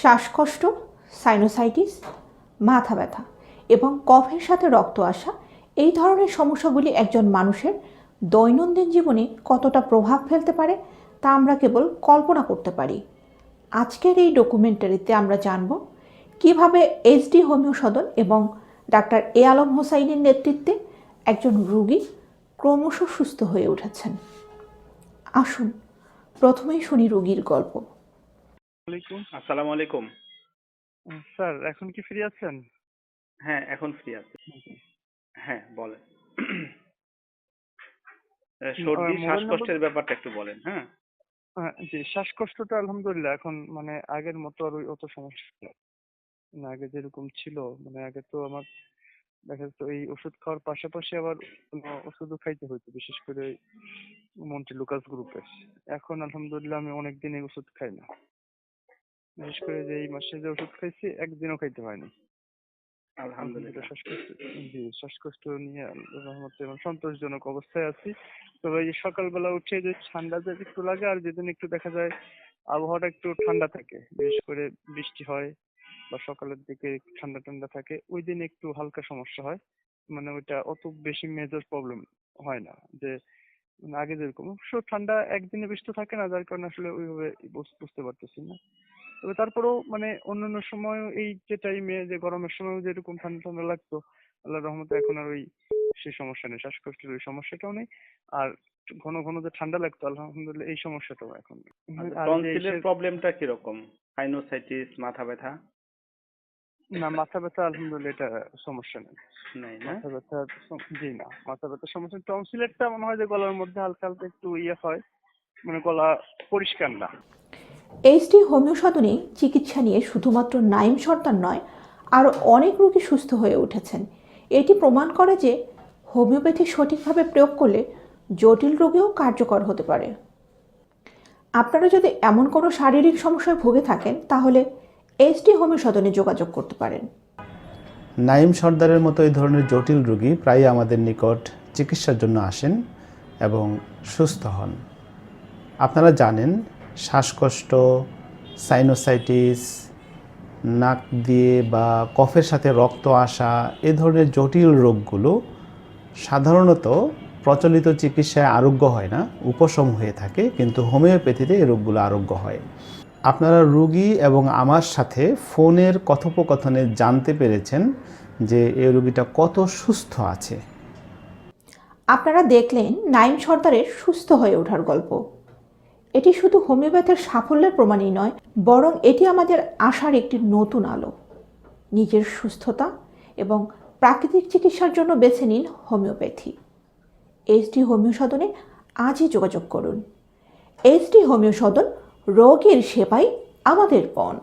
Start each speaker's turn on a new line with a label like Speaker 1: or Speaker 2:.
Speaker 1: শ্বাসকষ্ট সাইনোসাইটিস মাথা ব্যথা এবং কফের সাথে রক্ত আসা, এই ধরনের সমস্যাগুলি একজন মানুষের দৈনন্দিন জীবনে কতটা প্রভাব ফেলতে পারে তা আমরা কেবল কল্পনা করতে পারি। আজকের এই ডকুমেন্টারিতে আমরা জানব কীভাবে এইচডি হোমিও সদন এবং ডাক্তার এ আলম হোসাইনের নেতৃত্বে একজন রুগী ক্রমশ সুস্থ হয়ে উঠেছেন। আসুন, প্রথমেই শুনি রোগীর গল্প।
Speaker 2: আলাইকুম।
Speaker 3: আসসালামু আলাইকুম।
Speaker 2: স্যার এখন কি ফ্রি আছেন?
Speaker 3: হ্যাঁ এখন ফ্রি আছে। হ্যাঁ বলেন। সর্দি শ্বাসকষ্টের ব্যাপারটা একটু বলেন হ্যাঁ?
Speaker 2: হ্যাঁ, জি শ্বাসকষ্টটা আলহামদুলিল্লাহ এখন মানে আগের মতো আর ওই অত সমস্যা। মানে আগে যেরকম ছিল মানে আগে তো আমার দেখা যেত এই ওষুধ খাওয়ার পাশাপাশি আবার ওষুধও খাইতে হতো বিশেষ করে মন্টি লুকাস গ্রুপের। এখন আলহামদুলিল্লাহ আমি অনেকদিন এই ওষুধ খাই না। বিশেষ করে যে এই মাসে যে ওষুধ খাইছি একদিনও খাইতে হয়নি
Speaker 3: আলহামদুলিল্লাহ।
Speaker 2: শ্বাসকষ্ট জি শ্বাসকষ্ট নিয়ে রহমতে সন্তোষজনক অবস্থায় আছি। তবে এই যে সকালবেলা উঠে যে ঠান্ডা যে একটু লাগে আর যেদিন একটু দেখা যায় আবহাওয়াটা একটু ঠান্ডা থাকে বিশেষ করে বৃষ্টি হয় বা সকালের দিকে ঠান্ডা ঠান্ডা থাকে ওই দিন একটু হালকা সমস্যা হয়। মানে ওইটা অত বেশি মেজর প্রবলেম হয় না। যে আগে যেরকম। অবশ্য ঠান্ডা একদিনে বেশি তো থাকে না যার কারণে আসলে ওইভাবে বুঝ- বুঝতে পারতেছি না। তবে তারপরেও মানে অন্যান্য সময় এই যে টাইমে যে গরমের সময় যেরকম ঠান্ডা ঠান্ডা লাগতো আল্লাহর রহমতে এখন আর ওই সেই সমস্যা নেই শ্বাসকষ্টের ওই সমস্যাটাও নেই। আর ঘন ঘন যে ঠান্ডা লাগতো আলহামদুলিল্লাহ এই সমস্যাটাও এখন নেই।
Speaker 3: টনসিলের প্রবলেমটা কীরকম? সাইনোসাইটিস মাথা ব্যথা?
Speaker 2: না মাথা ব্যথা আলহামদুলিল্লাহ এটা সমস্যা নেই।
Speaker 3: নেই না?
Speaker 2: মাথা ব্যথার সম- জি না মাথা ব্যথার সমস্যা টনসিলেরটা মনে হয় যে গলার মধ্যে হালকা হালকা একটু ইয়ে হয় মানে গলা পরিষ্কার না।
Speaker 1: এইচডি হোমিও সদনে চিকিৎসা নিয়ে শুধুমাত্র নাইম সর্দার নয় আরও অনেক রোগী সুস্থ হয়ে উঠেছেন। এটি প্রমাণ করে যে হোমিওপ্যাথি সঠিকভাবে প্রয়োগ করলে জটিল রোগেও কার্যকর হতে পারে। আপনারা যদি এমন কোনো শারীরিক সমস্যায় ভুগে থাকেন তাহলে এইচডি হোমিও সদনে যোগাযোগ করতে পারেন।
Speaker 4: নাইম সর্দারের মতো এই ধরনের জটিল রোগী প্রায়ই আমাদের নিকট চিকিৎসার জন্য আসেন এবং সুস্থ হন। আপনারা জানেন, শ্বাসকষ্ট সাইনোসাইটিস নাক দিয়ে বা কফের সাথে রক্ত আসা এ ধরনের জটিল রোগগুলো সাধারণত প্রচলিত চিকিৎসায় আরোগ্য হয় না, উপশম হয়ে থাকে, কিন্তু হোমিওপ্যাথিতে এই রোগগুলো আরোগ্য হয়। আপনারা রুগী এবং আমার সাথে ফোনের কথোপকথনে জানতে পেরেছেন যে এই রুগীটা কত সুস্থ আছে।
Speaker 1: আপনারা দেখলেন নাইম সর্দারের সুস্থ হয়ে ওঠার গল্প। এটি শুধু হোমিওপ্যাথের সাফল্যের প্রমাণই নয়, বরং এটি আমাদের আশার একটি নতুন আলো। নিজের সুস্থতা এবং প্রাকৃতিক চিকিৎসার জন্য বেছে নিন হোমিওপ্যাথি। এইচডি হোমিও সদনে আজই যোগাযোগ করুন। এইচডি হোমিও সদন রোগীর সেবাই আমাদের পণ।